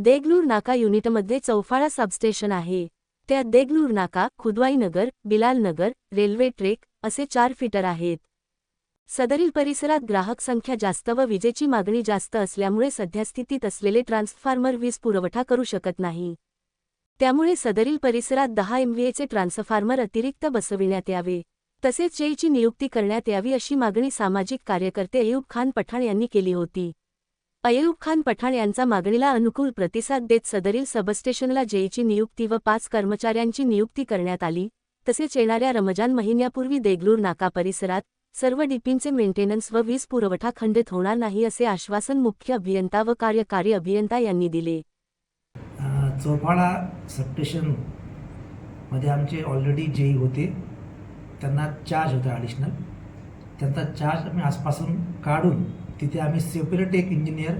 देगलूर नाका युनिटमध्ये चौफाळा सबस्टेशन आहे. त्यात देगलूर नाका खुदवाईनगर बिलालनगर रेल्वे ट्रेक असे चार फिटर आहेत. सदरील परिसरात ग्राहक संख्या जास्त व विजेची मागणी जास्त असल्यामुळे सध्या स्थितीत असलेले ट्रान्सफॉर्मर वीज पुरवठा करू शकत नाही. त्यामुळे सदरील परिसरात दहा एमव्हीएचे ट्रान्सफॉर्मर अतिरिक्त बसविण्यात यावे. तसेच जेईची नियुक्ती करण्यात यावी अशी मागणी सामाजिक कार्यकर्ते अयूब खान पठाण यांनी केली होती. अयूब खान पठाण यांचा मागणीला अनुकूल प्रतिसाद देत सदरील सबस्टेशनला जेईची नियुक्ती व पाच कर्मचाऱ्यांची नियुक्ती करण्यात आली. तसेच येणाऱ्या रमजान महिन्यापूर्वी देगलूर नाका परिसरात सर्व डीपींचे मेंटेनन्स व वीज पुरवठा खंडित होणार नाही असे आश्वासन मुख्य अभियंता व कार्यकारी अभियंता यांनी दिले. चौफाळा सबस्टेशनमध्ये आमचे ऑलरेडी जेई होते. त्यांना चार्ज होता ॲडिशनल त्यांचा चार्ज आम्ही आजपासून काढून तिथे आम्ही सेपरेट एक इंजिनियर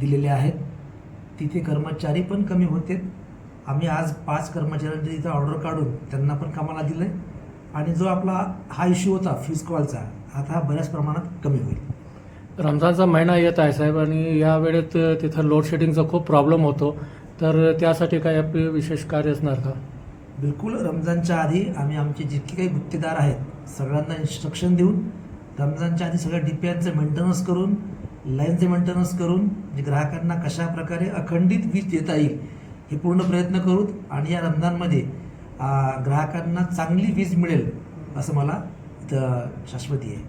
दिलेले आहेत. तिथे कर्मचारी पण कमी होते. आम्ही आज पाच कर्मचाऱ्यांची तिथं ऑर्डर काढून त्यांना पण कामाला दिलं आहे आणि जो आपला हा इश्यू होता फीज कॉलचा आता हा बऱ्याच प्रमाणात कमी होईल. रमजानचा महिना येत आहे साहेब आणि या वेळेत तिथं लोड शेडिंगचा खूप प्रॉब्लेम होतो. तर त्यासाठी काय आपली विशेष कार्य असणार का? बिलकुल रमजानच्या आधी आम्ही आमचे जितके काही गुत्तेदार आहेत सगळ्यांना इन्स्ट्रक्शन देऊन रमजानच्या आधी सगळ्या डिप्यांचं मेंटेनन्स करून लाईनचे मेंटेनन्स करून जे ग्राहकांना कशा प्रकारे अखंडित वीज देता येईल हे पूर्ण प्रयत्न करू आणि या रमजानमध्ये ग्राहकांना चांगली वीज मिळेल असं मला इथं शाश्वती आहे.